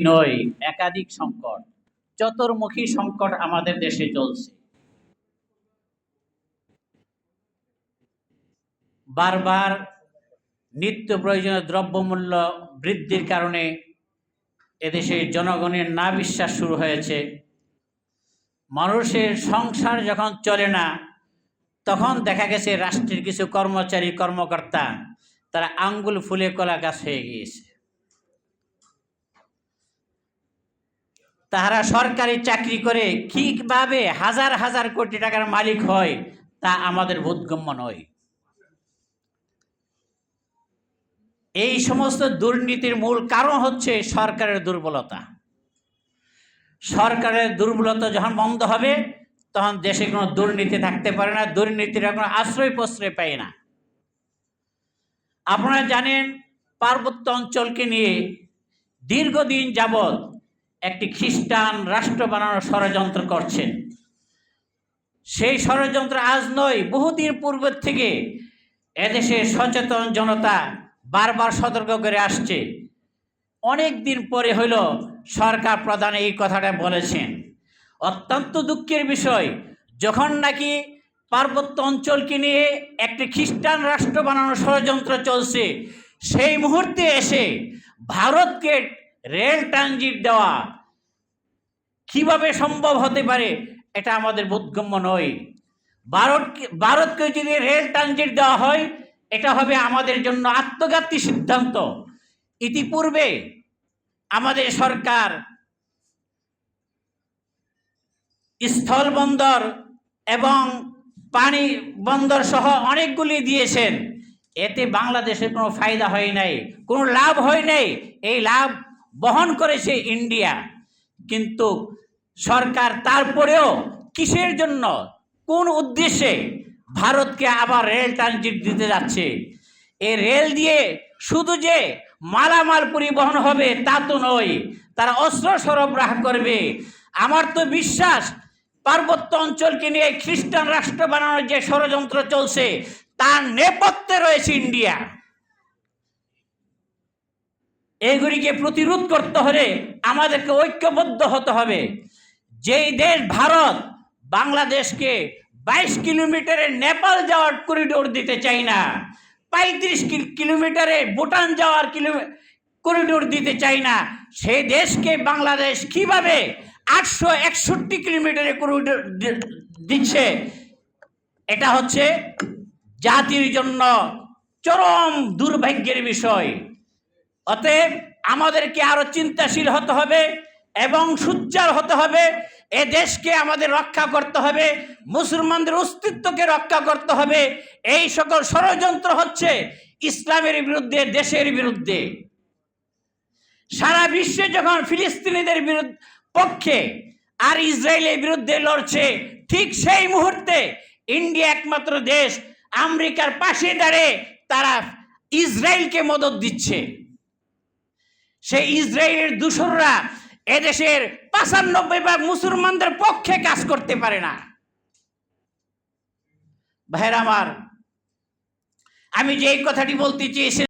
নয় একাধিক সংকট। চতুর্মুখী সংকট আমাদের দেশে চলছে। বারবার নিত্য প্রয়োজনীয় দ্রব্যমূল্য বৃদ্ধির কারণে এদেশে জনগণের না বিশ্বাস শুরু হয়েছে। মানুষের সংসার যখন চলে না, তখন দেখা গেছে রাষ্ট্রের কিছু কর্মচারী, কর্মকর্তা, তারা আঙ্গুল ফুলে কলা গাছ হয়ে গিয়েছে। তাহারা সরকারি চাকরি করে কীভাবে হাজার হাজার কোটি টাকার মালিক হয়, তা আমাদের বোধগম্য নয়। এই সমস্ত দুর্নীতির মূল কারণ হচ্ছে সরকারের দুর্বলতা। সরকারের দুর্বলতা যখন বন্ধ হবে, তখন দেশে কোনো দুর্নীতি থাকতে পারে না, দুর্নীতির কোনো আশ্রয় প্রশ্রয় পায় না। আপনারা জানেন পার্বত্য অঞ্চলকে নিয়ে দীর্ঘদিন যাবৎ একটি খ্রিস্টান রাষ্ট্র বানানোর ষড়যন্ত্র করছেন। সেই ষড়যন্ত্র আজ নয় বহুদিন পূর্বের থেকে এদেশে সচেতন জনতা বারবার সতর্ক করে আসছে। অনেক দিন পরে হইল সরকার প্রধান এই কথাটা বলেছেন। অত্যন্ত দুঃখের বিষয়, যখন নাকি পার্বত্য অঞ্চলকে নিয়ে একটি খ্রিস্টান রাষ্ট্র বানানোর ষড়যন্ত্র চলছে, সেই মুহূর্তে এসে ভারতকে রেল ট্রানজিট দেওয়া কীভাবে সম্ভব হতে পারে এটা আমাদের বোধগম্য নয়। ভারত ভারতকে যদি রেল ট্রানজিট দেওয়া হয়, এটা হবে আমাদের জন্য আত্মঘাতী সিদ্ধান্ত। ইতিপূর্বে আমাদের সরকার স্থল বন্দর এবং পানি বন্দর সহ অনেকগুলি দিয়েছেন। এতে বাংলাদেশের কোনো ফায়দা হয় নাই, কোনো লাভ হয় নাই। এই লাভ বহন করেছে ইন্ডিয়া। কিন্তু সরকার তারপরেও কিসের জন্য, কোন উদ্দেশ্যে ভারতকে আবার রেল ট্রানজিট দিতে যাচ্ছে? এই রেল দিয়ে শুধু যে মালামাল পরিবহন হবে তা তো নয়, তারা অস্ত্র সরবরাহ করবে। আমার তো বিশ্বাস, পার্বত্য অঞ্চলকে নিয়ে খ্রিস্টান রাষ্ট্র বানানোর যে ষড়যন্ত্র চলছে, তার নেপথ্যে রয়েছে ইন্ডিয়া। এগুলিকে প্রতিরোধ করতে হলে আমাদেরকে ঐক্যবদ্ধ হতে হবে। যেই দেশ ভারত বাংলাদেশকে বাইশ কিলোমিটারে নেপাল যাওয়ার করিডোর দিতে চাই না, পঁয়ত্রিশ কিলোমিটারে ভুটান যাওয়ার করিডোর দিতে চাই না, সেই দেশকে বাংলাদেশ কীভাবে আটশো একষট্টি কিলোমিটারে করিডোর দিচ্ছে, এটা হচ্ছে জাতির জন্য চরম দুর্ভাগ্যের বিষয়। অতএব আমাদেরকে আরও চিন্তাশীল হতে হবে এবং সুচ্চার হতে হবে। এ দেশকে আমাদের রক্ষা করতে হবে, মুসলমানদের অস্তিত্বকে রক্ষা করতে হবে। এই সকল ষড়যন্ত্র হচ্ছে ইসলামের বিরুদ্ধে, দেশের বিরুদ্ধে। সারা বিশ্বে যখন ফিলিস্তিনিদের বিরুদ্ধে পক্ষে আর ইসরায়েলের বিরুদ্ধে লড়ছে, ঠিক সেই মুহূর্তে ইন্ডিয়া একমাত্র দেশ, আমেরিকার পাশে দাঁড়িয়ে তারা ইসরায়েলকে মদত দিচ্ছে। সেই ইসরায়েলের দূষররা এদেশের পাঁচানব্বই ভাগ মুসলমানদের পক্ষে কাজ করতে পারে না। ভাইরা আমার, আমি যে কথাটি বলতে চেয়েছি